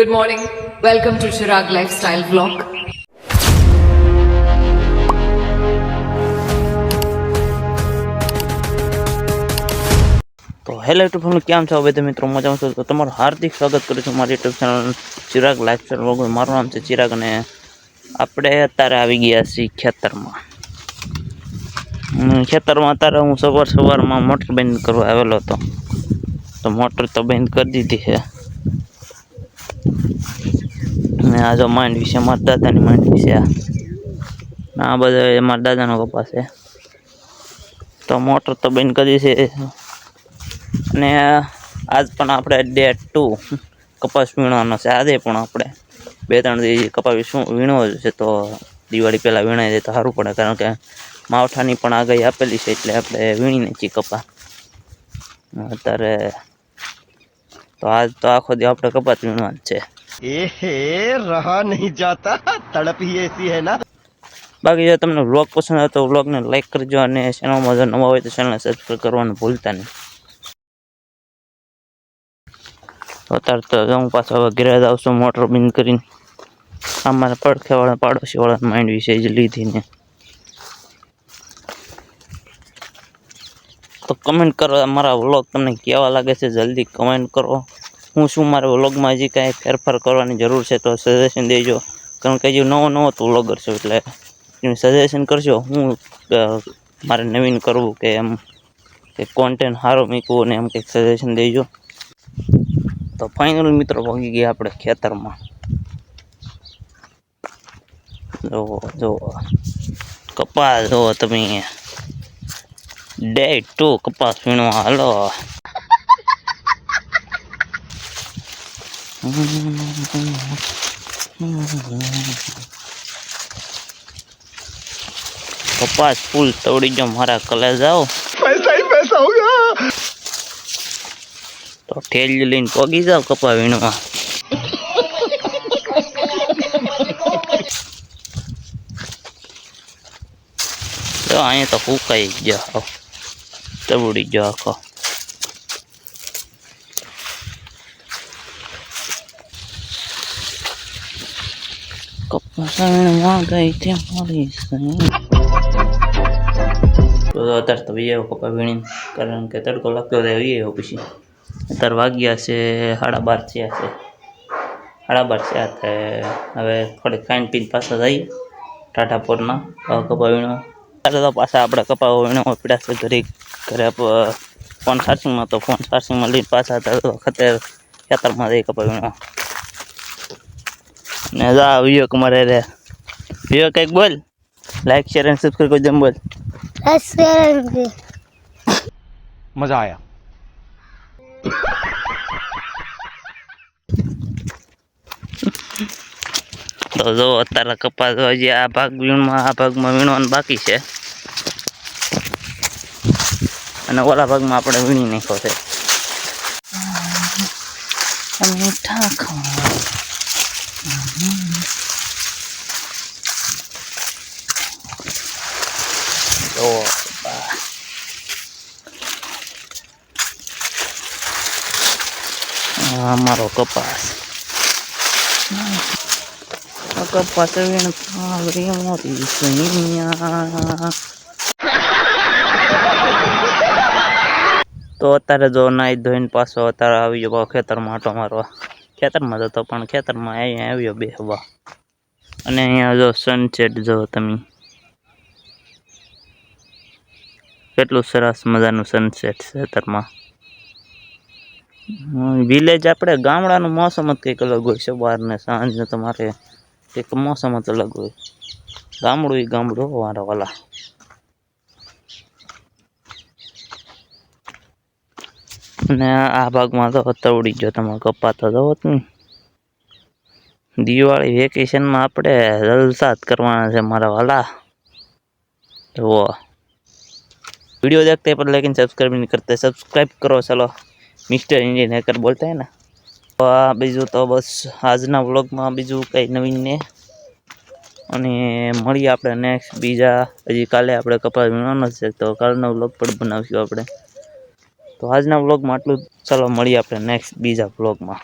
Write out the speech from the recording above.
Good morning. Welcome to Chirag Lifestyle Vlog. તો hello YouTube family કેમ છો? બધા મિત્રો, મજામાં છો? તો તમારું હાર્દિક સ્વાગત કરું છું મારી YouTube channel Chirag lifestyle vlog મારું નામ છે ચિરાગ અને આપણે અત્યારે આવી ગયા છીએ ખેતરમાં. ખેતરમાં અત્યારે હું સવાર સવારમાં મોટર બંધ કરવા આવેલો હતો. તો મોટર તો બંધ કરી દીધી છે. અને આ જો માઇન્ડ વિશે, મારા દાદાની માઇન્ડ વિશે આ. ને બધા મારા દાદાનો કપાસ છે. તો મોટર તો બંધ કરી છે. અને આજ પણ આપણે ડે ટુ કપાસ વીણવાનો છે. આજે પણ આપણે બે ત્રણ દિવસ કપાસ શું વીણવો છે તો દિવાળી પહેલાં વીણાઈ જાય તો સારું પડે. કારણ કે માવઠાની પણ આગાહી આપેલી છે એટલે આપણે વીણી નાખીએ કપા અત્યારે તો આજ તો આખો દી આપણે કપાસ વીણવાનું છે. એહે, રહા નહીં જાતા. તડપ એસી હે ના. બાકી જો તમને વ્લોગ પસંદ આવે તો વ્લોગને લાઈક કરજો અને ચેનલમાં જો નવા હોય તો ચેનલને સબસ્ક્રાઈબ કરવાનું ભૂલતા નહીં. અત્યારે તો હું પાછો હવે ઘેરે જ આવશું મોટર બંધ કરીને. અમારા પડખેવાળા પાડોશીવાળા માઇન્ડ વિશે જ લીધીને. તો કમેન્ટ કરો મારા વ્લોગ તમને કેવા લાગે છે, જલ્દી કમેન્ટ કરો. હું શું મારા વ્લોગમાં હજી કાંઈ ફેરફાર કરવાની જરૂર છે તો સજેશન દેજો. કારણ કે હજી નવો નવો તો વ્લોગર છું એટલે સજેશન કરશો હું મારે નવીન કરવું કે એમ કે કોન્ટેન્ટ સારો મૂકવું ને એમ કંઈક સજેશન દેજો. તો ફાઇનલ મિત્રો પહોંચી ગયા આપણે ખેતરમાં. જો જો કપાસ જો તમે. ડે ટુ કપાસ વીણવા. હાલો. કપાસ ફૂલ તોડી જો મારા કલે જાઓ પૈસા હી પૈસા હોગા તો ઠેલી લઈને પોગી જાવ કપા વીણવા તો અહીંયા તો હુકાઈ ગયો તબડી ગયો આખો ગઈ તે અત્યારે તો કપા વીણી કારણ કે તડકો લાગતો હતો વીએ પછી. અત્યારે વાગ્યા છે, સાડા બાર થયા છે. સાડા બાર થયા હવે થોડીક ખાઈને પીને પાછા જઈએ ટાટાપોરના કપા વીણો ત્યારે તો પાછા આપણે કપા વીણો પીડા છે ઘરે ઘરે ફોન ચાર્જિંગમાં તો ફોન ચાર્જિંગમાં લઈને પાછા હતા વખતે ખતર ખેતરમાં જઈ કપા ને જા વિવેક મારે રે વિવેક કંઈક બોલ. લાઈક શેર અને સબસ્ક્રાઈબ કરજો બોલ. મજા આયા. તો જો અત્યારે કપાસ હજી આ ભાગ વીણમાં આ ભાગમાં વીણવાનું બાકી છે. અને ઓલા ભાગમાં આપણે વીણી નાખ્યો છે. મીઠા ખાવા અમારો કપાસ કપાસ વીણ પાવડી મોરી સૈયા તો અત્યારે જો નાઈ ધોઈને પાછો અત્યારે આવી ગયો ખેતરમાં આટો મારવા ખેતરમાં જતો પણ ખેતરમાં અહીંયા આવ્યો બે હવા અને અહીંયા જો સનસેટ જો તમે કેટલું સરસ મજાનું સનસેટ ખેતરમાં વિલેજ આપણે ગામડાનું મોસમ જ કંઈક અલગ હોય સવારને સાંજને તમારે કંઈક મોસમ જ અલગ હોય. ગામડું એ ગામડું મારા વાલા. અને આ ભાગમાં તો તવડી ગયો તમારે કપાતો તો હોત ને દિવાળી વેકેશનમાં આપણે જલસા જ કરવાના છે મારા વાલા. જુઓ. વીડિયો દેખતા પણ લેકિન સબસ્ક્રાઈબ નહીં કરતા. સબસ્ક્રાઈબ કરો, ચાલો. મિસ્ટર ઇન્ડિયન હેકર બોલતા હે ને? તો આ બીજું તો બસ આજના વ્લોગમાં બીજું કંઈ નવીન ને. અને મળીએ આપણે નેક્સ્ટ બીજા, હજી કાલે આપણે કપાસ વીણવાનો છે, તો કાલનો વ્લોગ પણ બનાવીશું આપણે. તો આજના વ્લોગમાં આટલું ચાલો મળીએ આપણે નેક્સ્ટ બીજા વ્લોગમાં.